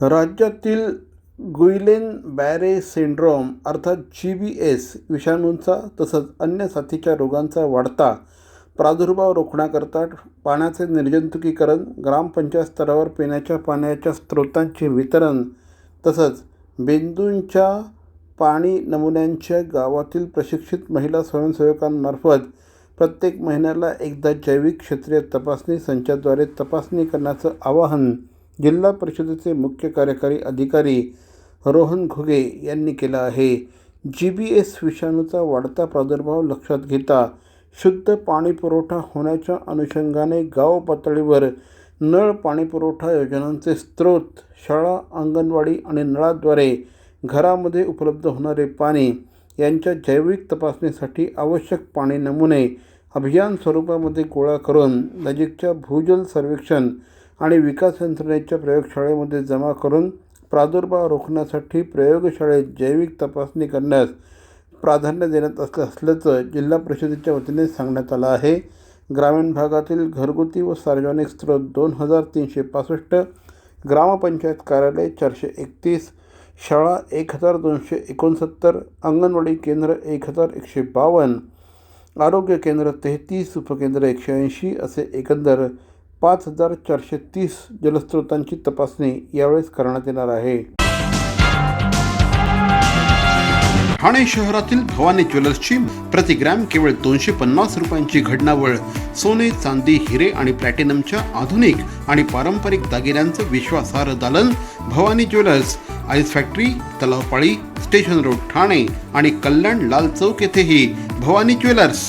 राज्यातील Guillain बॅरे syndrome अर्थात G B S विषाणूंचा तसंच अन्य साथीच्या रोगांचा वाढता प्रादुर्भाव रोखण्याकरता पाण्याचे निर्जंतुकीकरण ग्रामपंचायत स्तरावर पिण्याच्या पाण्याच्या स्रोतांचे वितरण तसंच बिंदूंच्या पाणी नमुन्यांच्या गावातील प्रशिक्षित महिला स्वयंसेवकांमार्फत प्रत्येक महिन्याला एकदा जैविक क्षेत्रीय तपासणी संचाद्वारे तपासणी करण्याचं आवाहन जिल्हा परिषदेचे मुख्य कार्यकारी अधिकारी रोहन घुगे यांनी केलं आहे. जी बी एस विषाणूचा वाढता प्रादुर्भाव लक्षात घेता शुद्ध पाणी पुरवठा होण्याच्या अनुषंगाने गाव पातळीवर नळ पाणीपुरवठा योजनांचे स्रोत शाळा अंगणवाडी आणि नळाद्वारे घरामध्ये उपलब्ध होणारे पाणी यांच्या जैविक तपासणीसाठी आवश्यक पाणी नमुने अभियान स्वरूपामध्ये गोळा करून नजीकच्या भूजल सर्वेक्षण आणि विकास यंत्रणेच्या प्रयोगशाळेमध्ये जमा करून प्रादुर्भाव रोखण्यासाठी प्रयोगशाळेत जैविक तपासणी करण्यास प्राधान्य देण्यात असलं असल्याचं जिल्हा परिषदेच्या वतीने सांगण्यात आलं आहे. ग्रामीण भागातील घरगुती व सार्वजनिक स्रोत दोन हजार तीनशे पासष्ट ग्रामपंचायत कार्यालय चारशे एकतीस शाळा एक हजार दोनशे एकोणसत्तर अंगणवाडी केंद्र एक हजार एकशे बावन्न आरोग्य केंद्र तेहतीस उपकेंद्र एकशे ऐंशी असे एकंदर पाच हजार चारशे तीस जलस्रोतांची तपासणी यावेळेस करण्यात येणार आहे. ठाणे शहरातील भवानी ज्वेलर्सची प्रतिग्रॅम केवळ दोनशे पन्नास रुपयांची घडणावळ सोने चांदी हिरे आणि प्लॅटिनमच्या आधुनिक आणि पारंपरिक दागिन्यांचं विश्वासार्ह दालन Bhavani jewellers ice factory Talavpali station road Thane आणि कल्याण लाल चौक येथेही भवानी ज्वेलर्स.